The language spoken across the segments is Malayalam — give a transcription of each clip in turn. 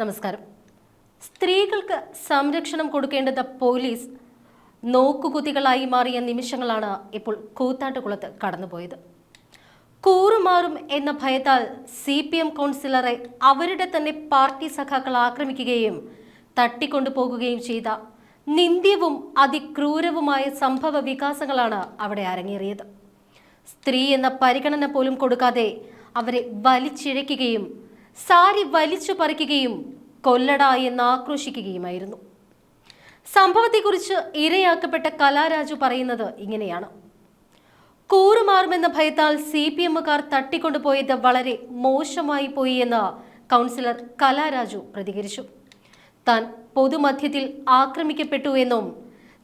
നമസ്കാരം. സ്ത്രീകൾക്ക് സംരക്ഷണം കൊടുക്കേണ്ടത് പോലീസ് നോക്കുകുത്തികളായി മാറിയ നിമിഷങ്ങളാണ് ഇപ്പോൾ കൂത്താട്ടുകുളത്ത് കടന്നുപോയത്. കൂറുമാറും എന്ന ഭയത്താൽ സി പി എം കൗൺസിലറെ അവരുടെ തന്നെ പാർട്ടി സഖാക്കൾ ആക്രമിക്കുകയും തട്ടിക്കൊണ്ടുപോകുകയും ചെയ്ത നിന്ദ്യവും അതിക്രൂരവുമായ സംഭവ വികാസങ്ങളാണ് അവിടെ അരങ്ങേറിയത്. സ്ത്രീ എന്ന പരിഗണന പോലും കൊടുക്കാതെ അവരെ വലിച്ചിഴയ്ക്കുകയും സാരി വലിച്ചു പറിക്കുകയും കൊല്ലട എന്ന് ആക്രോശിക്കുകയുമായിരുന്നു. സംഭവത്തെക്കുറിച്ച് ഇരയാക്കപ്പെട്ട കലാരാജു പറയുന്നത് ഇങ്ങനെയാണ്. കൂറുമാറുമെന്ന ഭയത്താൽ സി പി എമ്മുകാർ തട്ടിക്കൊണ്ടുപോയത് വളരെ മോശമായി പോയി എന്ന് കൗൺസിലർ കലാരാജു പ്രതികരിച്ചു. താൻ പൊതുമധ്യത്തിൽ ആക്രമിക്കപ്പെട്ടു എന്നും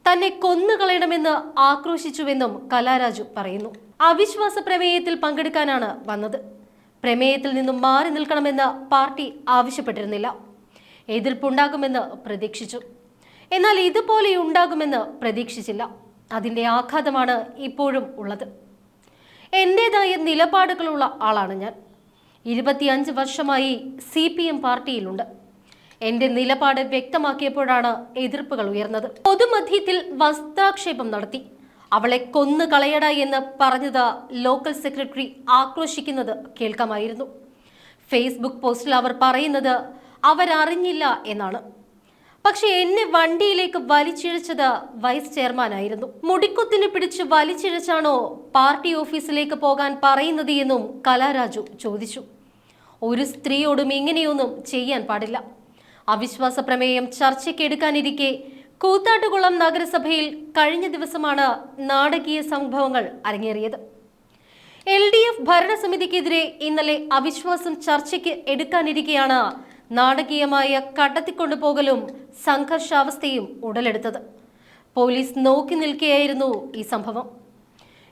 തന്നെ കൊന്നുകളയണമെന്ന് ആക്രോശിച്ചുവെന്നും കലാരാജു പറയുന്നു. അവിശ്വാസ പ്രമേയത്തിൽ പങ്കെടുക്കാനാണ് വന്നത്. പ്രമേയത്തിൽ നിന്നും മാറി നിൽക്കണമെന്ന് പാർട്ടി ആവശ്യപ്പെട്ടിരുന്നില്ല. എതിർപ്പുണ്ടാകുമെന്ന് പ്രതീക്ഷിച്ചു. എന്നാൽ ഇതുപോലെ ഉണ്ടാകുമെന്ന് പ്രതീക്ഷിച്ചില്ല. അതിന്റെ ആഘാതമാണ് ഇപ്പോഴും ഉള്ളത്. എന്റെതായ നിലപാടുകളുള്ള ആളാണ് ഞാൻ. ഇരുപത്തിയഞ്ച് വർഷമായി സി പി എം പാർട്ടിയിലുണ്ട്. എന്റെ നിലപാട് വ്യക്തമാക്കിയപ്പോഴാണ് എതിർപ്പുകൾ ഉയർന്നത്. പൊതുമധ്യത്തിൽ വസ്ത്രാക്ഷേപം നടത്തി. അവളെ കൊന്നു കളയട എന്ന് പറഞ്ഞത് ലോക്കൽ സെക്രട്ടറി ആക്രോശിക്കുന്നത് കേൾക്കാമായിരുന്നു. ഫേസ്ബുക്ക് പോസ്റ്റിൽ അവർ പറയുന്നത് അവരറിഞ്ഞില്ല എന്നാണ്. പക്ഷെ എന്നെ വണ്ടിയിലേക്ക് വലിച്ചിഴച്ചത് വൈസ് ചെയർമാനായിരുന്നു മുടിക്കുത്തിന് പിടിച്ച് വലിച്ചിഴച്ചാണോ പാർട്ടി ഓഫീസിലേക്ക് പോകാൻ പറയുന്നത് എന്നും കലാരാജു ചോദിച്ചു. ഒരു സ്ത്രീയോടും ഇങ്ങനെയൊന്നും ചെയ്യാൻ പാടില്ല. അവിശ്വാസ പ്രമേയം ചർച്ചയ്ക്കെടുക്കാനിരിക്കെ കൂത്താട്ടുകുളം നഗരസഭയിൽ കഴിഞ്ഞ ദിവസമാണ് നാടകീയ സംഭവങ്ങൾ അരങ്ങേറിയത്. എൽ ഡി എഫ് ഭരണസമിതിക്കെതിരെ ഇന്നലെ അവിശ്വാസം ചർച്ചയ്ക്ക് എടുക്കാനിരിക്കെയാണ് നാടകീയമായ കടത്തിക്കൊണ്ടുപോകലും സംഘർഷാവസ്ഥയും ഉടലെടുത്തത്. പോലീസ് നോക്കി നിൽക്കുകയായിരുന്നു ഈ സംഭവം.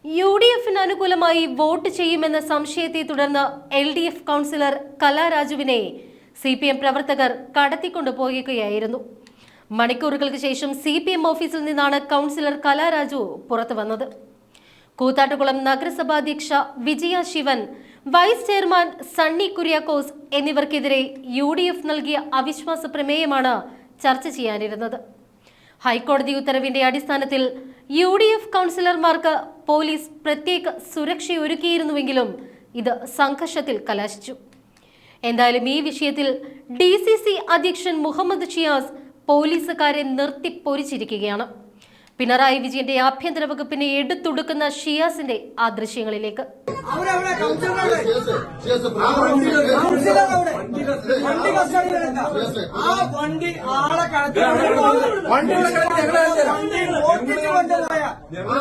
യു ഡി എഫിന് അനുകൂലമായി വോട്ട് ചെയ്യുമെന്ന സംശയത്തെ തുടർന്ന് എൽ ഡി എഫ് കൗൺസിലർ കലാരാജുവിനെ സി പി എം പ്രവർത്തകർ കടത്തിക്കൊണ്ടുപോകുകയായിരുന്നു മണിക്കൂറുകൾക്ക് ശേഷം സി പി എം ഓഫീസിൽ നിന്നാണ് കൗൺസിലർ കലാരാജു പുറത്തു വന്നത്. കൂത്താട്ടുകുളം നഗരസഭാധ്യക്ഷ വിജയ ശിവൻ വൈസ് ചെയർമാൻ സണ്ണി കുര്യാക്കോസ് എന്നിവർക്കെതിരെ യു ഡി എഫ് നൽകിയ അവിശ്വാസ പ്രമേയമാണ് ചർച്ച ചെയ്യാനിരുന്നത്. ഹൈക്കോടതി ഉത്തരവിന്റെ അടിസ്ഥാനത്തിൽ യു ഡി എഫ് കൗൺസിലർമാർക്ക് പോലീസ് പ്രത്യേക സുരക്ഷയൊരുക്കിയിരുന്നുവെങ്കിലും ഇത് സംഘർഷത്തിൽ കലാശിച്ചു. എന്തായാലും ഈ വിഷയത്തിൽ ഡി സി സി അധ്യക്ഷൻ മുഹമ്മദ് ഷിയാസ് പോലീസുകാരെ നിർത്തിപ്പൊരിച്ചിരിക്കുകയാണ് പിണറായി വിജയന്റെ ആഭ്യന്തര വകുപ്പിനെ എടുത്തുടുക്കുന്ന ഷിയാസിന്റെ ആ ദൃശ്യങ്ങളിലേക്ക് ആളെ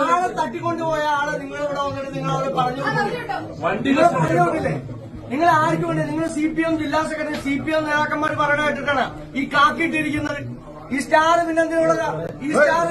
ആളെ തട്ടിക്കൊണ്ടുപോയ ആളെ നിങ്ങൾ ഇവിടെ വന്നിട്ട് നിങ്ങൾ അവരെ പറഞ്ഞു നിങ്ങൾ ആർക്ക് വേണ്ടി നിങ്ങൾ സി പി എം ജില്ലാ സെക്രട്ടറി സി പി എം നേതാക്കന്മാർ പറയണ കേട്ടിട്ടാണ് ഈ കാക്കിയിട്ടിരിക്കുന്നത് ഈ സ്റ്റാർ പിന്നെ എന്തിനുള്ളതാ ഈ സ്റ്റാർ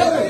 Amen.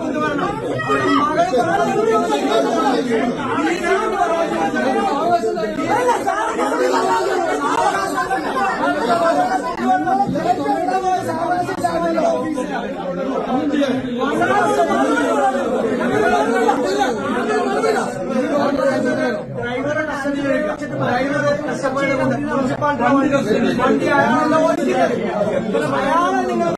కొంతమంది വണ്ടി അയാളെ ഓടിക്കുന്നത് അയാളെ നിങ്ങൾ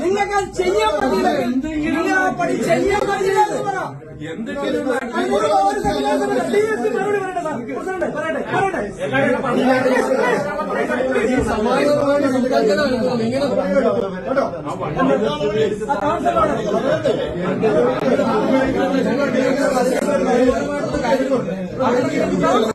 നിങ്ങൾക്ക് അത് ചെയ്യാൻ പറ്റില്ല നിങ്ങൾ ആ പണി ചെയ്യാൻ പറ്റില്ല എന്ന് പറയട്ടെ പറയട്ടെ പറയട്ടെ, പറയട്ടെ.